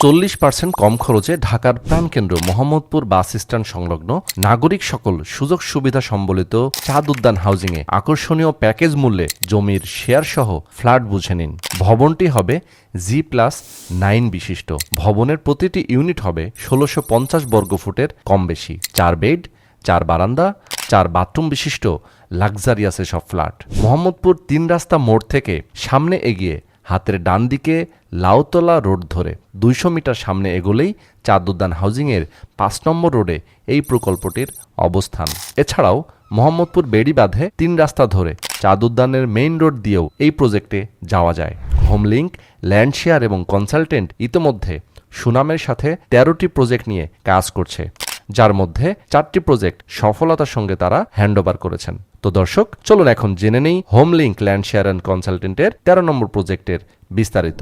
চল্লিশ পার্সেন্ট কম খরচে ঢাকার প্রাণকেন্দ্র মোহাম্মদপুর বাস স্ট্যান্ড সংলগ্ন নাগরিক সকল সুযোগ সুবিধা সম্বলিত চাঁদ উদ্যান হাউজিংয়ে আকর্ষণীয় প্যাকেজ মূল্যে জমির শেয়ার সহ ফ্ল্যাট বুঝে নিন। ভবনটি হবে জি প্লাস নাইন বিশিষ্ট। ভবনের প্রতিটি ইউনিট হবে ষোলোশো পঞ্চাশ বর্গফুটের কম বেশি। চার বেড, চার বারান্দা, চার বাথরুম বিশিষ্ট, লাক্সারিয়াস এসব ফ্ল্যাট। মোহাম্মদপুর তিন রাস্তা মোড় থেকে সামনে এগিয়ে হাতের ডান দিকে লাউতলা রোড ধরে দুইশো মিটার সামনে এগোলেই চাঁদুদ্দান হাউজিংয়ের পাঁচ নম্বর রোডে এই প্রকল্পটির অবস্থান। এছাড়াও মোহাম্মদপুর বেড়িবাঁধে তিন রাস্তা ধরে চাঁদুদ্দানের মেইন রোড দিয়েও এই প্রজেক্টে যাওয়া যায়। হোমলিংক ল্যান্ড শেয়ার এবং কনসালটেন্ট ইতোমধ্যে সুনামের সাথে তেরোটি প্রজেক্ট নিয়ে কাজ করছে। যার মধ্যে চারটি প্রজেক্ট সফলতার সঙ্গে তারা হ্যান্ডওভার করেছেন। তো দর্শক, চলুন এখন জেনে নেই Home Link Land Share and কনসালটেন্টের তেরো নম্বর প্রজেক্টের বিস্তারিত।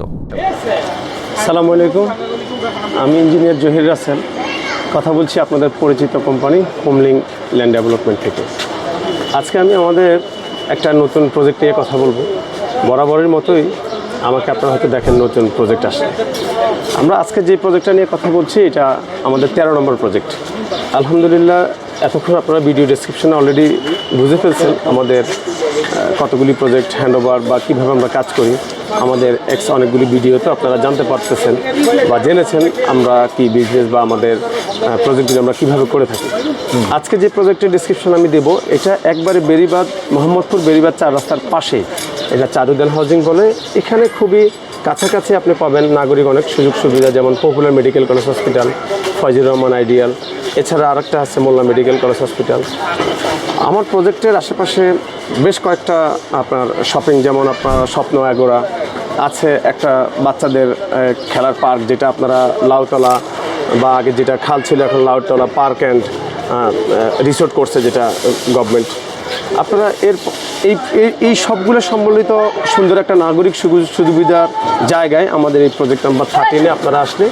সালামু আলাইকুম। আমি ইঞ্জিনিয়ার জহির রাসেল। কথা বলছি আপনাদের পরিচিত কোম্পানি হোমলিং ল্যান্ড ডেভেলপমেন্ট থেকে। আজকে আমি আমাদের একটা নতুন প্রজেক্ট নিয়ে কথা বলব। বরাবরের মতোই আমাকে আপনারা হয়তো দেখেন নতুন প্রজেক্ট আসে আমরা আজকে যে প্রজেক্টটা নিয়ে কথা বলছি, এটা আমাদের তেরো নম্বর প্রজেক্ট আলহামদুলিল্লাহ, এতক্ষণ আপনারা ভিডিও ডেসক্রিপশনে অলরেডি বুঝে ফেলছেন আমাদের কতগুলি প্রজেক্ট হ্যান্ডওভার বা কীভাবে আমরা কাজ করি। আমাদের এক্স অনেকগুলি ভিডিও তো আপনারা জানতে পারতেছেন বা জেনেছেন আমরা কি বিজনেস বা আমাদের প্রজেক্টগুলি আমরা কীভাবে করে থাকি। আজকে যে প্রজেক্টের ডিসক্রিপশন আমি দেবো, এটা একবারে বেরিবাদ মোহাম্মদপুর বেরিবাদ চার রাস্তার পাশে। এটা চারুদান হাউজিং বলে। এখানে খুবই কাছাকাছি আপনি পাবেন নাগরিক অনেক সুযোগ সুবিধা, যেমন popular medical college hospital Foyzur Rahman ideal এছাড়া আরেকটা আছে মোল্লা মেডিকেল কলেজ হসপিটাল আমার প্রজেক্টের আশেপাশে বেশ কয়েকটা আপনার শপিং যেমন আপনার স্বপ্ন এগোরা। আছে একটা বাচ্চাদের খেলার পার্ক যেটা আপনারা লাউতলা বা আগে যেটা খাল ছিল, এখন লাউতলা পার্ক অ্যান্ড রিসোর্ট করছে যেটা গভর্নমেন্ট আপনারা এর এই এই- সবগুলো সম্বলিত সুন্দর একটা নাগরিক সুযোগ সুবিধার জায়গায় আমাদের এই প্রজেক্ট নাম্বার থার্টিনে আপনারা আসলে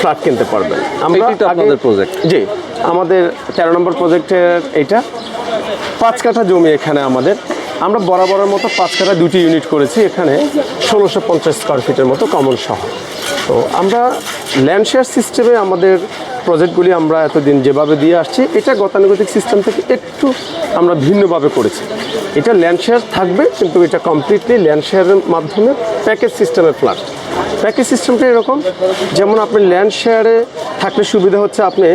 ফ্ল্যাট কিনতে পারবেন। আমরা আপনাদের project? জি আমাদের তেরো নম্বর প্রজেক্টের এইটা। পাঁচ কাঠা জমি এখানে আমাদের। আমরা বরাবরের মতো পাঁচ কাঠা দুটি ইউনিট করেছি এখানে ষোলোশো পঞ্চাশ স্কোয়ার ফিটের মতো কমন সহ তো আমরা ল্যান্ড শেয়ার সিস্টেমে আমাদের প্রজেক্টগুলি আমরা এতদিন যেভাবে দিয়ে আসছি, এটা গতানুগতিক সিস্টেম থেকে একটু আমরা ভিন্নভাবে করেছি। এটা ল্যান্ড শেয়ার থাকবে, কিন্তু এটা কমপ্লিটলি ল্যান্ড শেয়ারের মাধ্যমে প্যাকেজ সিস্টেমের ফ্ল্যাট প্যাকেজ সিস্টেমটা এরকম, যেমন আপনি ল্যান্ড শেয়ারে থাকলে সুবিধা হচ্ছে আপনি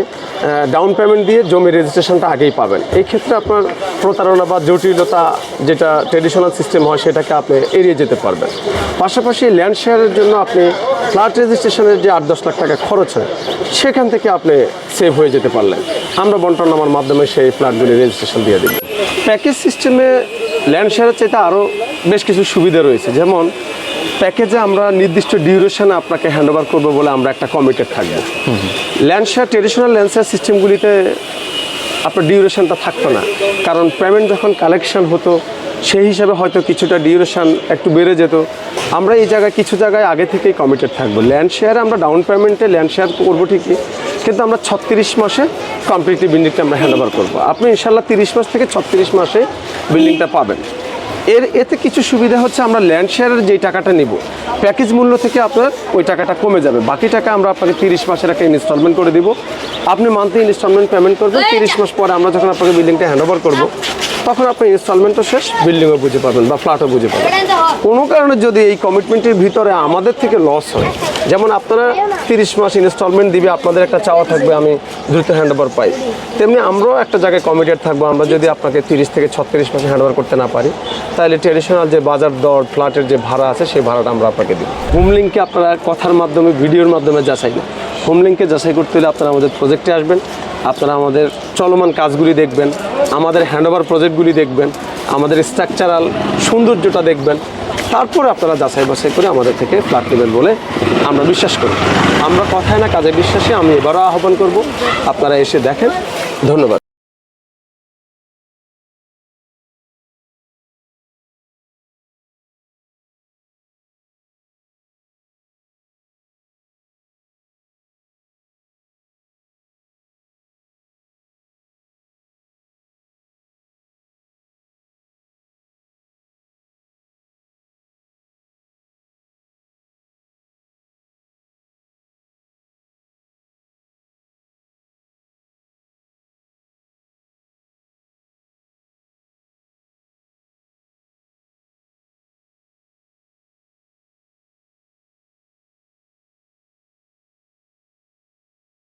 ডাউন পেমেন্ট দিয়ে জমি রেজিস্ট্রেশনটা আগেই পাবেন। এই ক্ষেত্রে আপনার প্রতারণা বা জটিলতা যেটা ট্রেডিশনাল সিস্টেম হয়, সেটাকে আপনি এড়িয়ে যেতে পারবেন। পাশাপাশি ল্যান্ড শেয়ারের জন্য আপনি ফ্ল্যাট রেজিস্ট্রেশনের যে আট দশ লাখ টাকা খরচ হয়, সেখান থেকে আপনি সেভ হয়ে যেতে পারলেন। আমরা বন্টনামার মাধ্যমে সেই ফ্ল্যাটগুলি রেজিস্ট্রেশন দিয়ে দিই। প্যাকেজ সিস্টেমে ল্যান্ড শেয়ারের চাইতে আরও বেশ কিছু সুবিধা রয়েছে। যেমন প্যাকেজে আমরা নির্দিষ্ট ডিউরেশন আপনাকে হ্যান্ড ওভার করব বলে আমরা একটা কমিটেড থাকব। Land share traditional land share সিস্টেমগুলিতে আপনার ডিউরেশনটা থাকতো না। কারণ পেমেন্ট যখন কালেকশন হতো, সেই হিসাবে হয়তো কিছুটা ডিউরেশন একটু বেড়ে যেত। আমরা এই জায়গায় কিছু জায়গায় আগে থেকেই কমিটেড থাকব। ল্যান্ড শেয়ারে আমরা ডাউন পেমেন্টে ল্যান্ড শেয়ার করব ঠিকই, কিন্তু আমরা ছত্রিশ মাসে কমপ্লিটলি বিল্ডিংটা আমরা হ্যান্ড ওভার করব। আপনি ইনশাল্লাহ তিরিশ মাস থেকে ছত্রিশ মাসে বিল্ডিংটা পাবেন। এর এতে কিছু সুবিধা হচ্ছে আমরা ল্যান্ড শেয়ারের যেই টাকাটা নিব প্যাকেজ মূল্য থেকে আপনার ওই টাকাটা কমে যাবে। বাকি টাকা আমরা আপনাকে তিরিশ মাসের একটা ইনস্টলমেন্ট করে দিব। আপনি মান্থলি ইনস্টলমেন্ট পেমেন্ট করবেন তিরিশ মাস পরে আমরা যখন আপনাকে বিল্ডিংটা হ্যান্ড ওভার করব তখন আপনি ইনস্টলমেন্টও শেষ বিল্ডিংও বুঝে পাবেন বা ফ্ল্যাটও বুঝে পাবেন। কোনো কারণে যদি এই কমিটমেন্টের ভিতরে আমাদের থেকে লস হয়, যেমন আপনারা তিরিশ মাস ইনস্টলমেন্ট দিবে, আপনাদের একটা চাওয়া থাকবে, আমি দ্রুত হ্যান্ড ওভার পাই। তেমনি আমরাও একটা জায়গায় কমিটেড থাকব, আমরা যদি আপনাকে তিরিশ থেকে ছত্রিশ মাসে হ্যান্ড ওভার করতে না পারি, তাহলে ট্রেডিশনাল যে বাজার দর ফ্ল্যাটের যে ভাড়া আছে, সেই ভাড়াটা আমরা আপনাকে দিই হোম লিঙ্কে আপনারা কথার মাধ্যমে ভিডিওর মাধ্যমে যাচাই না হোম লিঙ্কে যাচাই করতে হলে আপনারা আমাদের প্রজেক্টে আসবেন। আপনারা আমাদের চলমান কাজগুলি দেখবেন, আমাদের হ্যান্ডওভার প্রজেক্টগুলি দেখবেন, আমাদের স্ট্রাকচারাল সৌন্দর্যটা দেখবেন, তারপরে আপনারা যাচাই বাছাই করে আমাদের থেকে ফ্ল্যাট নেবেন বলে আমরা বিশ্বাস করি। আমরা কথায় না কাজে বিশ্বাসে আমি এবারও আহ্বান করব, আপনারা এসে দেখেন। ধন্যবাদ।